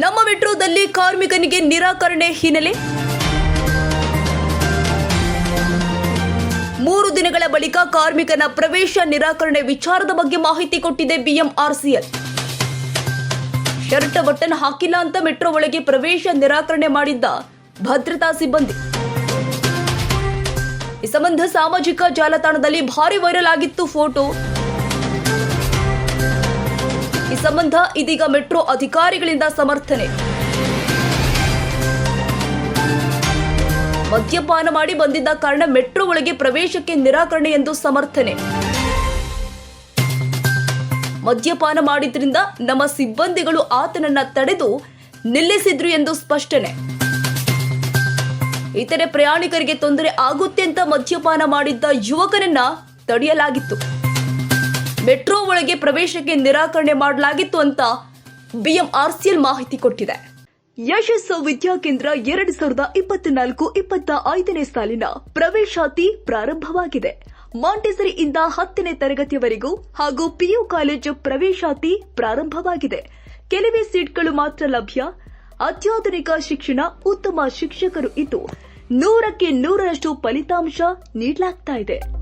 ನಮ್ಮ ಮೆಟ್ರೋದಲ್ಲಿ ಕಾರ್ಮಿಕನಿಗೆ ನಿರಾಕರಣೆ ಹಿನ್ನೆಲೆ. ಮೂರು ದಿನಗಳ ಬಳಿಕ ಕಾರ್ಮಿಕನ ಪ್ರವೇಶ ನಿರಾಕರಣೆ ವಿಚಾರದ ಬಗ್ಗೆ ಮಾಹಿತಿ ಕೊಟ್ಟಿದೆ ಬಿಎಂಆರ್ಸಿಎಲ್. ಶರ್ಟ್ ಬಟನ್ ಹಾಕಿಲ್ಲ ಅಂತ ಮೆಟ್ರೋ ಒಳಗೆ ಪ್ರವೇಶ ನಿರಾಕರಣೆ ಮಾಡಿದ್ದ ಭದ್ರತಾ ಸಿಬ್ಬಂದಿ. ಈ ಸಂಬಂಧ ಸಾಮಾಜಿಕ ಜಾಲತಾಣದಲ್ಲಿ ಭಾರಿ ವೈರಲ್ ಆಗಿತ್ತು ಫೋಟೋ. ಸಂಬಂಧ ಇದೀಗ ಮೆಟ್ರೋ ಅಧಿಕಾರಿಗಳಿಂದ ಸಮರ್ಥನೆ. ಮದ್ಯಪಾನ ಮಾಡಿ ಬಂದಿದ್ದ ಕಾರಣ ಮೆಟ್ರೋ ಒಳಗೆ ಪ್ರವೇಶಕ್ಕೆ ನಿರಾಕರಣೆ ಎಂದು ಸಮರ್ಥನೆ. ಮದ್ಯಪಾನ ಮಾಡಿದ್ರಿಂದ ನಮ್ಮ ಸಿಬ್ಬಂದಿಗಳು ಆತನನ್ನ ತಡೆದು ನಿಲ್ಲಿಸಿದ್ರು ಎಂದು ಸ್ಪಷ್ಟನೆ. ಇತರೆ ಪ್ರಯಾಣಿಕರಿಗೆ ತೊಂದರೆ ಆಗುತ್ತೆ ಅಂತ ಮದ್ಯಪಾನ ಮಾಡಿದ್ದ ಯುವಕನನ್ನ ತಡೆಯಲಾಗಿತ್ತು. ಮೆಟ್ರೋ ಒಳಗೆ ಪ್ರವೇಶಕ್ಕೆ ನಿರಾಕರಣೆ ಮಾಡಲಾಗಿತ್ತು ಅಂತ ಬಿಎಂಆರ್ಸಿಎಲ್ ಮಾಹಿತಿ ಕೊಟ್ಟಿದೆ. ಯಶಸ್ಸು ವಿದ್ಯಾಕೇಂದ್ರ ಎರಡು ಸಾವಿರದ ಇಪ್ಪತ್ನಾಲ್ಕು ಇಪ್ಪತ್ತ ಐದನೇ ಸಾಲಿನ ಪ್ರವೇಶಾತಿ ಪ್ರಾರಂಭವಾಗಿದೆ. ಮಾಂಟೆಸರಿಯಿಂದ ಹತ್ತನೇ ತರಗತಿಯವರೆಗೂ ಹಾಗೂ ಪಿಯು ಕಾಲೇಜು ಪ್ರವೇಶಾತಿ ಪ್ರಾರಂಭವಾಗಿದೆ. ಕೆಲವೇ ಸೀಟ್ಗಳು ಮಾತ್ರ ಲಭ್ಯ. ಅತ್ಯಾಧುನಿಕ ಶಿಕ್ಷಣ ಉತ್ತಮ ಶಿಕ್ಷಕರು ಇದ್ದು ನೂರಕ್ಕೆ ನೂರರಷ್ಟು ಫಲಿತಾಂಶ ನೀಡಲಾಗ್ತಾ ಇದೆ.